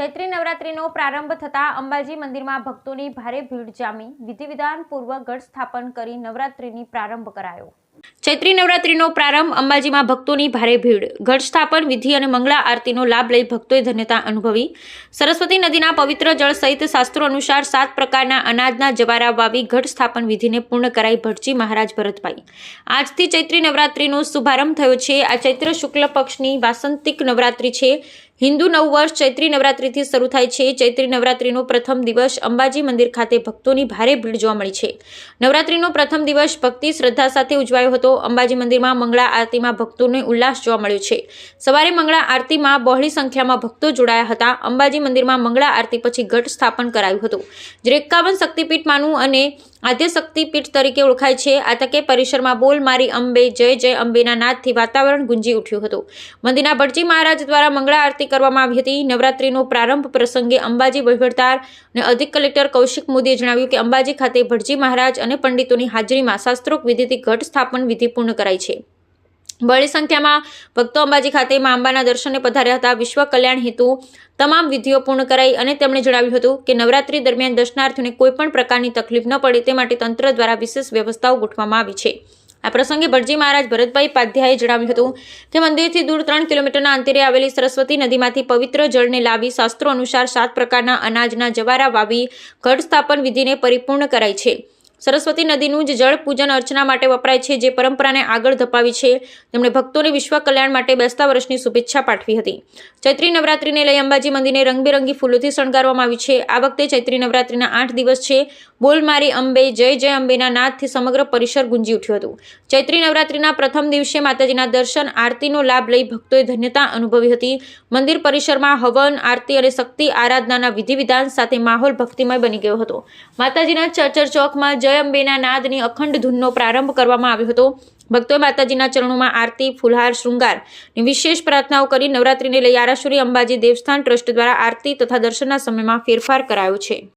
ચૈત્રી નવરાત્રિનો પ્રારંભ થતાં અંબાજી મંદિરમાં ભક્તોની ભારે ભીડ જામી. વિધિ વિધાન પૂર્વક ગઢ સ્થાપન કરી નવરાત્રિની પ્રારંભ કરાયો. ચૈત્રી નવરાત્રીનો પ્રારંભ અંબાજીમાં ભક્તોની ભારે ભીડ. ગઢ સ્થાપન, વિધિ અને મંગળા આરતીનો લાભ લઈ ભક્તોએ ધન્યતા અનુભવી. સરસ્વતી નદીના પવિત્ર જળ સહિત શાસ્ત્રો અનુસાર સાત પ્રકારના અનાજના જવારા વાવી ગઢ સ્થાપન વિધિને પૂર્ણ કરાઈ ભટજી મહારાજ ભરતભાઈ. આજથી ચૈત્રી નવરાત્રીનો શુભારંભ થયો છે. આ ચૈત્ર શુક્લ પક્ષની વાસંતિક નવરાત્રી છે. હિન્દુ નવ વર્ષ ચૈત્રી નવરાત્રિથી શરૂ થાય છે. ચૈત્રી નવરાત્રિનો પ્રથમ દિવસ અંબાજી મંદિર ખાતે ભક્તોની ભારે ભીડ જોવા મળી છે. નવરાત્રિનો પ્રથમ દિવસ ભક્તિ શ્રદ્ધા સાથે ઉજવાયો હતો. અંબાજી મંદિરમાં મંગળા આરતીમાં ભક્તોને ઉલ્લાસ જોવા મળ્યો છે. સવારે મંગળા આરતીમાં બહોળી સંખ્યામાં ભક્તો જોડાયા હતા. અંબાજી મંદિરમાં મંગળા આરતી પછી ઘટ સ્થાપન કરાયું હતું. જે એકાવન શક્તિપીઠમાંનું અને આદ્યશક્તિપીઠ તરીકે ઓળખાય છે. આ તકે પરિસરમાં બોલ મારી અંબે, જય જય અંબેના નાદથી વાતાવરણ ગુંજી ઉઠ્યું હતું. મંદિરના ભટજી મહારાજ દ્વારા મંગળા આરતી કરવામાં આવી હતી. નવરાત્રિનો પ્રારંભ પ્રસંગે અંબાજી વહીવટદાર અને અધિક કલેક્ટર કૌશિક મોદીએ જણાવ્યું કે અંબાજી ખાતે ભટજી મહારાજ અને પંડિતોની હાજરીમાં શાસ્ત્રોક વિધિથી ઘટ સ્થાપન વિધિ પૂર્ણ કરાઈ છે. બળી સંખ્યામાં ભક્તો અંબાજી ખાતે મા અંબાના દર્શને પધાર્યા હતા. વિશ્વ કલ્યાણ હેતુ તમામ વિધિઓ પૂર્ણ કરાઈ અને તેમણે જણાવ્યું હતું કે નવરાત્રી દરમિયાન દર્શનાર્થીઓને કોઈપણ પ્રકારની તકલીફ ન પડે તે માટે તંત્ર દ્વારા વિશેષ વ્યવસ્થાઓ ગોઠવવામાં આવી છે. આ પ્રસંગે ભટજી મહારાજ ભરતભાઈ પાધ્યાએ જણાવ્યું હતું કે મંદિરથી દૂર ત્રણ કિલોમીટરના અંતરે આવેલી સરસ્વતી નદીમાંથી પવિત્ર જળને લાવી શાસ્ત્રો અનુસાર સાત પ્રકારના અનાજના જવારા વાવી ઘટ સ્થાપન વિધિને પરિપૂર્ણ કરાઈ છે. સરસ્વતી નદીનું જ જળ પૂજન અર્ચના માટે વપરાય છે, જે પરંપરાને આગળ ધપાવી છે. તેમણે ભક્તોને વિશ્વ કલ્યાણ માટે બેસતા વર્ષની શુભેચ્છા પાઠવી હતી. ચૈત્રી નવરાત્રિને લઈ અંબાજી મંદિરને રંગબેરંગી ફૂલોથી શણગારવામાં આવી છે. આ વખતે ચૈત્રી નવરાત્રિના આઠ દિવસ છે. બોલ મારી અંબે, જય જય અંબેના નાદથી સમગ્ર પરિસર ગુંજી ઉઠ્યું હતું. ચૈત્રી નવરાત્રિના પ્રથમ દિવસે માતાજીના દર્શન, આરતીનો લાભ લઈ ભક્તોએ ધન્યતા અનુભવી હતી. મંદિર પરિસરમાં હવન, આરતી અને શક્તિ આરાધનાના વિધિ વિધાન સાથે માહોલ ભક્તિમય બની ગયો હતો. માતાજીના ચર્ચર ચોકમાં જય અંબેના નાદની અખંડ ધૂનનો પ્રારંભ કરવામાં આવ્યો હતો. ભક્તોએ માતાજીના ચરણોમાં આરતી, ફુલહાર, શૃંગાર વિશેષ પ્રાર્થનાઓ કરી નવરાત્રિને લઈ આરાસુરી અંબાજી દેવસ્થાન ટ્રસ્ટ દ્વારા આરતી તથા દર્શનના સમયમાં ફેરફાર કરાયો છે.